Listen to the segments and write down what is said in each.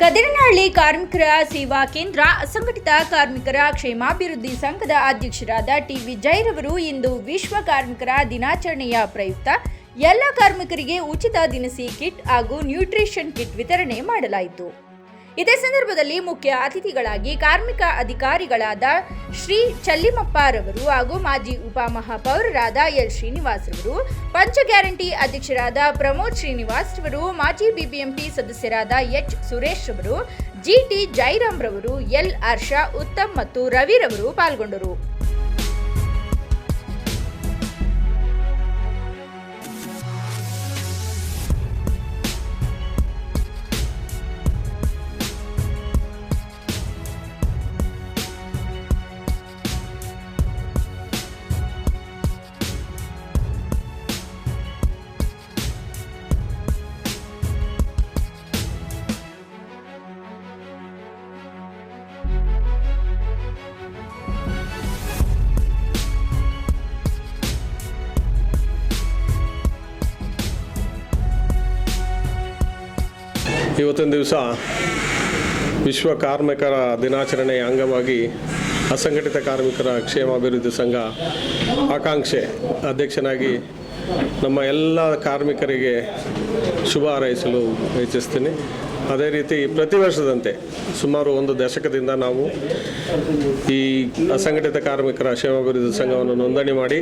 ಕದಿರನಹಳ್ಳಿ ಕಾರ್ಮಿಕರ ಸೇವಾ ಕೇಂದ್ರ, ಅಸಂಘಟಿತ ಕಾರ್ಮಿಕರ ಕ್ಷೇಮಾಭಿವೃದ್ಧಿ ಸಂಘದ ಅಧ್ಯಕ್ಷರಾದ ಟಿ ವಿಜಯರವರು ಇಂದು ವಿಶ್ವ ಕಾರ್ಮಿಕರ ದಿನಾಚರಣೆಯ ಪ್ರಯುಕ್ತ ಎಲ್ಲ ಕಾರ್ಮಿಕರಿಗೆ ಉಚಿತ ದಿನಸಿ ಕಿಟ್ ಹಾಗೂ ನ್ಯೂಟ್ರಿಷನ್ ಕಿಟ್ ವಿತರಣೆ ಮಾಡಲಾಯಿತು. ಇದೇ ಸಂದರ್ಭದಲ್ಲಿ ಮುಖ್ಯ ಅತಿಥಿಗಳಾಗಿ ಕಾರ್ಮಿಕ ಅಧಿಕಾರಿಗಳಾದ ಶ್ರೀ ಚಲ್ಲಿಮಪ್ಪರವರು ಹಾಗೂ ಮಾಜಿ ಉಪಮಹಾಪೌರರಾದ ಎಲ್ ಶ್ರೀನಿವಾಸ್ ರವರು, ಪಂಚ ಗ್ಯಾರಂಟಿ ಅಧ್ಯಕ್ಷರಾದ ಪ್ರಮೋದ್ ಶ್ರೀನಿವಾಸ್ ಅವರು ಮಾಜಿ ಬಿಬಿಎಂಪಿ ಸದಸ್ಯರಾದ ಎಚ್ ಸುರೇಶ್ ರವರು ಜಿಟಿ ಜೈರಾಮ್ರವರು ಎಲ್ ಹರ್ಷ, ಉತ್ತಮ್ ಮತ್ತು ರವಿರವರು ಪಾಲ್ಗೊಂಡರು. ಇವತ್ತಿನ ದಿವಸ ವಿಶ್ವ ಕಾರ್ಮಿಕರ ದಿನಾಚರಣೆಯ ಅಂಗವಾಗಿ ಅಸಂಘಟಿತ ಕಾರ್ಮಿಕರ ಕ್ಷೇಮಾಭಿವೃದ್ಧಿ ಸಂಘ ಆಕಾಂಕ್ಷೆ ಅಧ್ಯಕ್ಷನಾಗಿ ನಮ್ಮ ಎಲ್ಲ ಕಾರ್ಮಿಕರಿಗೆ ಶುಭ ಹಾರೈಸಲು ಇಚ್ಛಿಸ್ತೀನಿ. ಅದೇ ರೀತಿ ಪ್ರತಿ ವರ್ಷದಂತೆ ಸುಮಾರು ಒಂದು ದಶಕದಿಂದ ನಾವು ಈ ಅಸಂಘಟಿತ ಕಾರ್ಮಿಕರ ಕ್ಷೇಮಾಭಿವೃದ್ಧಿ ಸಂಘವನ್ನು ನೋಂದಣಿ ಮಾಡಿ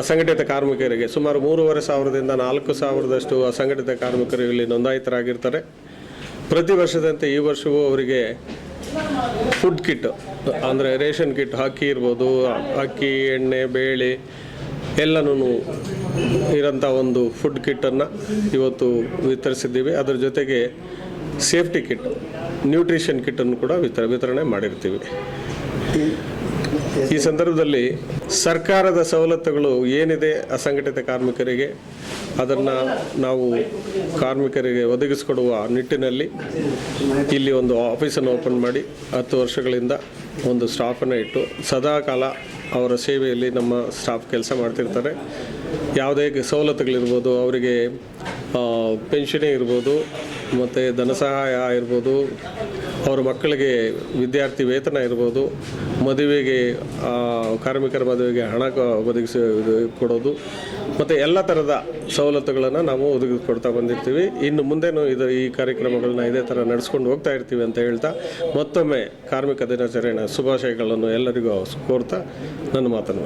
ಅಸಂಘಟಿತ ಕಾರ್ಮಿಕರಿಗೆ ಸುಮಾರು ಮೂರುವರೆ ಸಾವಿರದಿಂದ ನಾಲ್ಕು ಸಾವಿರದಷ್ಟು ಅಸಂಘಟಿತ ಕಾರ್ಮಿಕರು ಇಲ್ಲಿ ನೋಂದಾಯಿತರಾಗಿರ್ತಾರೆ. ಪ್ರತಿ ವರ್ಷದಂತೆ ಈ ವರ್ಷವೂ ಅವರಿಗೆ ಫುಡ್ ಕಿಟ್ ಅಂದರೆ ರೇಷನ್ ಕಿಟ್ ಅಕ್ಕಿ ಇರ್ಬೋದು, ಅಕ್ಕಿ, ಎಣ್ಣೆ, ಬೇಳೆ ಎಲ್ಲನೂ ಇರೋಂಥ ಒಂದು ಫುಡ್ ಕಿಟ್ಟನ್ನು ಇವತ್ತು ವಿತರಿಸಿದ್ದೀವಿ. ಅದರ ಜೊತೆಗೆ ಸೇಫ್ಟಿ ಕಿಟ್ ನ್ಯೂಟ್ರಿಷನ್ ಕಿಟ್ಟನ್ನು ಕೂಡ ವಿತರ ವಿತರಣೆ ಮಾಡಿರ್ತೀವಿ. ಈ ಸಂದರ್ಭದಲ್ಲಿ ಸರ್ಕಾರದ ಸವಲತ್ತುಗಳು ಏನಿದೆ ಅಸಂಘಟಿತ ಕಾರ್ಮಿಕರಿಗೆ, ಅದನ್ನು ನಾವು ಕಾರ್ಮಿಕರಿಗೆ ಒದಗಿಸಿಕೊಡುವ ನಿಟ್ಟಿನಲ್ಲಿ ಇಲ್ಲಿ ಒಂದು ಆಫೀಸನ್ನು ಓಪನ್ ಮಾಡಿ ಹತ್ತು ವರ್ಷಗಳಿಂದ ಒಂದು ಸ್ಟಾಫನ್ನು ಇಟ್ಟು ಸದಾಕಾಲ ಅವರ ಸೇವೆಯಲ್ಲಿ ನಮ್ಮ ಸ್ಟಾಫ್ ಕೆಲಸ ಮಾಡ್ತಿರ್ತಾರೆ. ಯಾವುದೇ ಸವಲತ್ತುಗಳಿರ್ಬೋದು, ಅವರಿಗೆ ಪೆನ್ಷನೇ ಇರ್ಬೋದು ಮತ್ತು ಧನ ಸಹಾಯ ಇರ್ಬೋದು ಅವ್ರ ಮಕ್ಕಳಿಗೆ ವಿದ್ಯಾರ್ಥಿ ವೇತನ ಇರ್ಬೋದು, ಮದುವೆಗೆ ಕಾರ್ಮಿಕರ ಮದುವೆಗೆ ಹಣ ಒದಗಿಸಿ ಕೊಡೋದು, ಮತ್ತು ಎಲ್ಲ ಥರದ ಸವಲತ್ತುಗಳನ್ನು ನಾವು ಒದಗಿಸ್ಕೊಡ್ತಾ ಬಂದಿರ್ತೀವಿ. ಇನ್ನು ಮುಂದೆನೂ ಇದು, ಈ ಕಾರ್ಯಕ್ರಮಗಳನ್ನ ಇದೇ ಥರ ನಡೆಸ್ಕೊಂಡು ಹೋಗ್ತಾ ಇರ್ತೀವಿ ಅಂತ ಹೇಳ್ತಾ ಮತ್ತೊಮ್ಮೆ ಕಾರ್ಮಿಕ ದಿನಾಚರಣೆ ಶುಭಾಶಯಗಳನ್ನು ಎಲ್ಲರಿಗೂ ಕೋರ್ತಾ ನನ್ನ ಮಾತನ್ನು